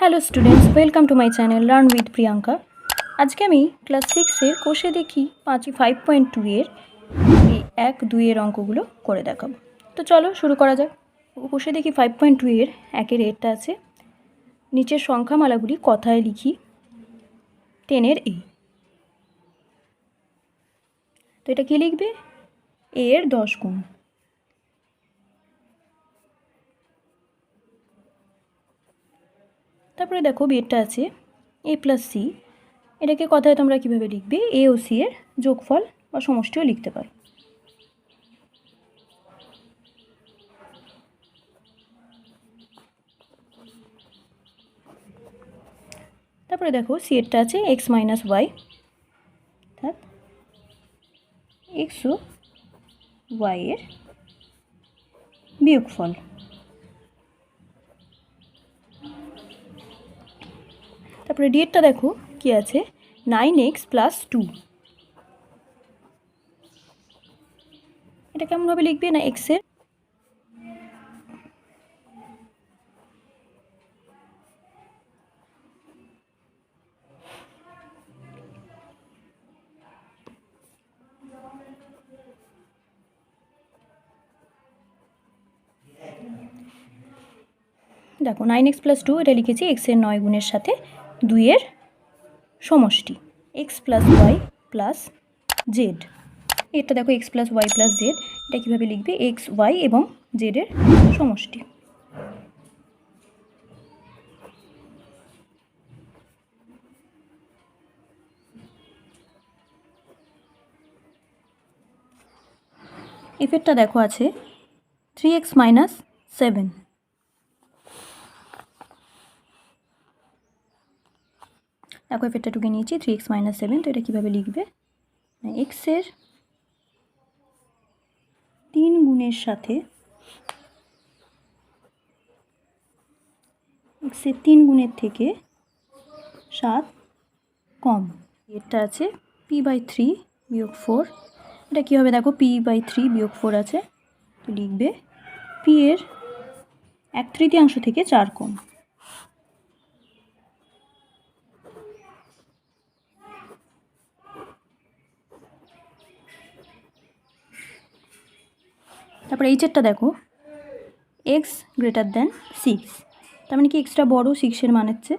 Hello students welcome to my channel learn with Priyanka আজকে আমি class সিক্সের কোষে দেখি পাঁচ ফাইভ পয়েন্ট টু এর এক দুইয়ের অঙ্কগুলো করে দেখাবো। তো চলো শুরু করা যাক। কোষে দেখি ফাইভ পয়েন্ট টু এর একের এরটা আছে। নিচের সংখ্যামালাগুলি কথায় লিখি। টেনের এ তো এটা কী লিখবে? এর দশ গুণ। তারপরে দেখো বিয়েরটা আছে এ প্লাস সি এটাকে কথায় তোমরা কীভাবে লিখবে? এ ও সি এর যোগফল বা সমষ্টিও লিখতে পারো। তারপরে দেখো সি এরটা আছে এক্স মাইনাস ওয়াই অর্থাৎ এক্স ও ওয়াই এর বিয়োগফল। তারপরে ডিএডটা দেখো, কি আছে? নাইন এক্স প্লাস টু এটা কেমনভাবে লিখবে না এক্সের দেখো নাইন এক্স প্লাস টু এটা লিখেছি এক্সের নয় গুণের সাথে দুইয়ের সমষ্টি। X plus Y plus Z এটা দেখো X plus Y plus Z এটা কীভাবে লিখবে? এক্স ওয়াই এবং জেডের সমষ্টি। এফেক্টটা দেখো আছে থ্রি এক্স মাইনাস সেভেন দেখো এফেক্টটা টুকে নিয়েছি থ্রি এক্স মাইনাস সেভেন তো এটা কীভাবে লিখবে? এক্সের তিন গুণের সাথে এক্সের তিন গুণের থেকে সাত কম। এটা আছে পি বাই থ্রি বিয়োগ ফোর এটা কী হবে? দেখো পি বাই থ্রি বিয়োগ ফোর আছে। তো লিখবে পি এর এক তৃতীয়াংশ থেকে চার কম। তারপরে এইচেরটা দেখো। এক্স গ্রেটার দেন সিক্স তার মানে কি এক্সটা বড়ো? সিক্সের মান হচ্ছে,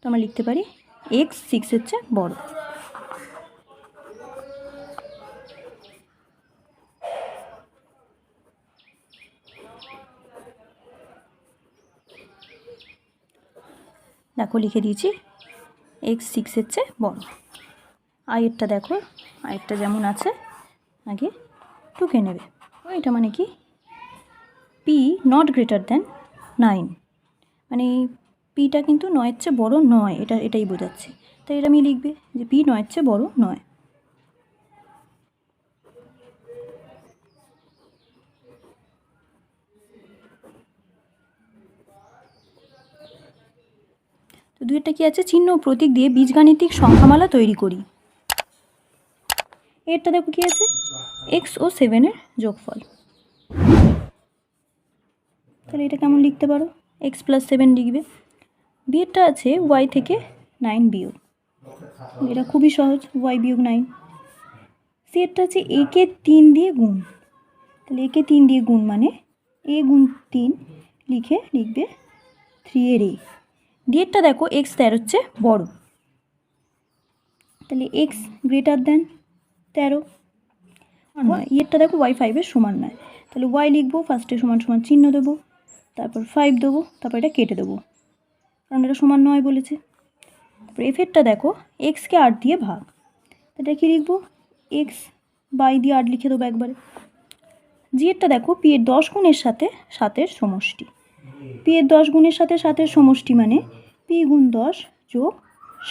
তো আমরা লিখতে পারি এক্স সিক্সের চেয়ে বড়ো। দেখো, লিখে দিয়েছি এক্স সিক্সের চেয়ে বড়। আয়েরটা দেখো, আয়েরটা যেমন আছে, আগে টুকে নেবে। এটা মানে কি? P not greater than nine মানে পিটা কিন্তু নয়ের চেয়ে বড় নয়, এটা, এটাই বোঝাচ্ছে। তাই এটা আমি লিখবে যে পি নয়ের চেয়ে বড় নয়। তো দুইটা কি আছে? চিহ্ন প্রতীক দিয়ে বীজগাণিতিক সংখ্যামালা তৈরি করি। এরটা দেখো কি আছে? এক্স ও সেভেনের যোগফল। তাহলে এটা কেমন লিখতে পারো? এক্স প্লাস সেভেন লিখবে। বিয়েরটা আছে ওয়াই থেকে নাইন বিয়োগ। এটা খুবই সহজ ওয়াই বিয়োগ নাইন সি এরটা আছে একে তিন দিয়ে গুণ। তাহলে একে তিন দিয়ে গুণ মানে এ গুণ তিন লিখে লিখবে থ্রি এর এ। ডিএরটা দেখো এক্স তেরো হচ্ছে বড়। তাহলে এক্স গ্রেটার দেন তেরো। নয় ইয়েরটা দেখো? ওয়াই ফাইভের সমান নয় তাহলে ওয়াই লিখব ফার্স্টে সমান সমান চিহ্ন দেবো তারপর ফাইভ দেবো তারপর এটা কেটে দেবো। কারণ এটা সমান নয় বলেছে। তারপর এফেরটা দেখো এক্সকে আট দিয়ে ভাগ। এটা কি লিখব? এক্স বাই দিয়ে আট লিখে দেবো একবারে। জিয়েরটা দেখো পি এর দশ গুণের সাথে সাতের সমষ্টি। পি এর দশ গুণের সাথে সাতের সমষ্টি মানে পি গুণ দশ যোগ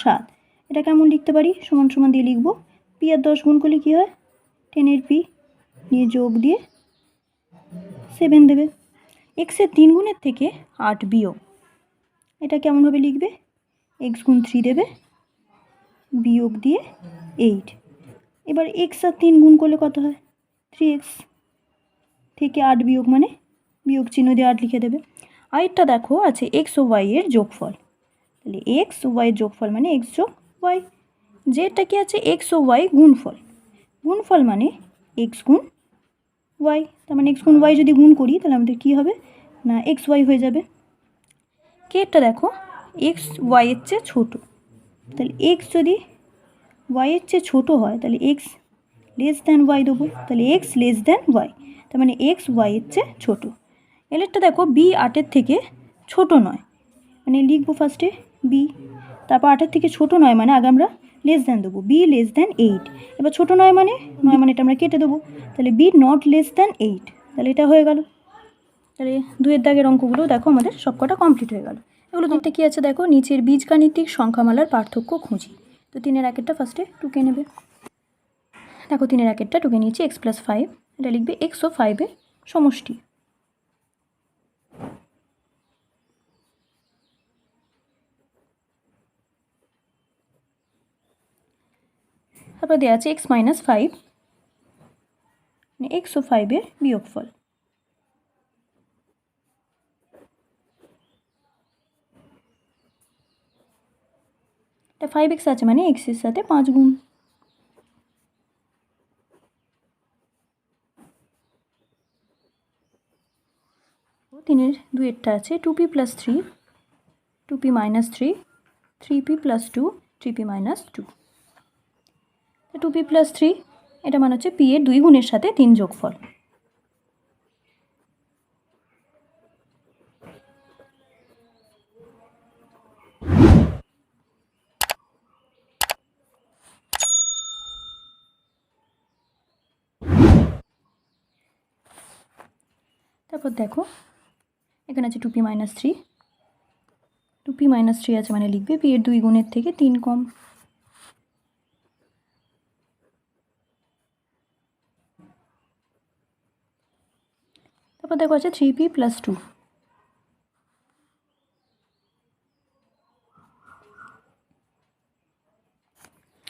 সাত। এটা কেমন লিখতে পারি? সমান সমান দিয়ে লিখব। পি আর দশ গুণ করলে কী হয়? টেনের পি নিয়ে যোগ দিয়ে সেভেন দেবে। এক্সের তিন গুণের থেকে আট বিয়োগ। এটা কেমনভাবে লিখবে? এক্স গুণ থ্রি দেবে। বিয়োগ দিয়ে এইট এবার এক্স আর তিন গুণ করলে কত হয়? থ্রি এক্স থেকে আট বিয়োগ মানে বিয়োগ চিহ্ন দিয়ে আট লিখে দেবে। আরেকটা দেখো, আছে এক্স ও ওয়াই এর যোগফল। তাহলে এক্স ওয়াই যোগফল মানে এক্স যোগ ওয়াই যেটা কি আছে? এক্স ও ওয়াই গুণফল। গুণফল মানে এক্স গুণ ওয়াই তার মানে এক্স গুণ ওয়াই যদি গুণ করি, তাহলে আমাদের কী হবে? না এক্স ওয়াই হয়ে যাবে। কেটটা দেখো এক্স ওয়াইয়ের চেয়ে ছোটো। তাহলে এক্স যদি ওয়াইয়ের চেয়ে ছোটো হয়, তাহলে এক্স লেস দ্যান ওয়াই দেবো। তাহলে এক্স লেস দ্যান ওয়াই তার মানে এক্স ওয়াইয়ের চেয়ে ছোটো। এলেরটা দেখো বি আটের থেকে ছোট নয়। মানে লিখব ফার্স্টে বি তারপর আটের থেকে ছোট নয় মানে আগে আমরা লেস দ্যান দেবো। বি লেস দ্যান এইট এবার ছোটো নয় মানে নয় মানে এটা আমরা কেটে দেবো। তাহলে B not less than eight তাহলে এটা হয়ে গেল। তাহলে দুয়ের দাগের অঙ্কগুলো দেখো, আমাদের সবকটা কমপ্লিট হয়ে গেল। এগুলো দেখতে কী আছে দেখো? নিচের বীজগাণিতিক সংখ্যামালার পার্থক্য খুঁজি। তো তিনের একেরটা ফার্স্টে টুকে নেবে। দেখো, তিনের একেরটা টুকে নিয়েছি এক্স প্লাস ফাইভ এটা লিখবে এক্স ও ফাইভের সমষ্টি। তারপর দেওয়া আছে এক্স মাইনাস ফাইভ মানে এক্স ও ফাইভের বিয়োগফল। এটা ফাইভ এক্স আছে মানে এক্সের সাথে পাঁচ গুণ। তিনের দুয়েরটা আছে two P plus three two P minus three three P plus two three P minus two two P plus three এটা মানে হচ্ছে পি এর দুই গুণের সাথে তিন যোগফল। তারপর দেখো, এখানে আছে two P minus three two P minus three আছে মানে লিখবে পি এর দুই গুণের থেকে তিন কম। তারপর দেখো আছে থ্রি পি প্লাস টু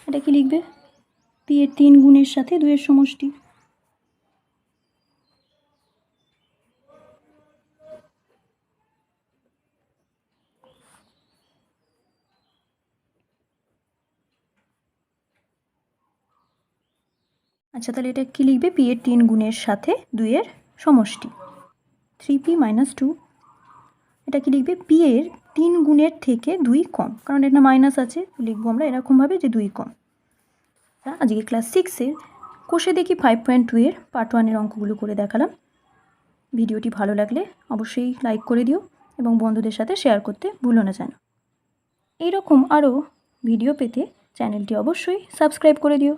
এটা কি লিখবে? পি এর তিন গুণের সাথে দুইয়ের সমষ্টি। আচ্ছা তাহলে এটা কি লিখবে? পি এর তিন গুণের সাথে দুইয়ের সমষ্টি। থ্রি পি মাইনাস টু এটা কি লিখবে? পি এর তিন গুণের থেকে দুই কম। কারণ এটা মাইনাস আছে, লিখব আমরা এরকমভাবে যে দুই কম। আজকে ক্লাস সিক্সের কোষে দেখি ফাইভ পয়েন্ট টু এর পার্ট ওয়ানের অঙ্কগুলো করে দেখালাম। ভিডিওটি ভালো লাগলে অবশ্যই লাইক করে দিও এবং বন্ধুদের সাথে শেয়ার করতে ভুলো না যেন। এইরকম আরও ভিডিও পেতে চ্যানেলটি অবশ্যই সাবস্ক্রাইব করে দিও।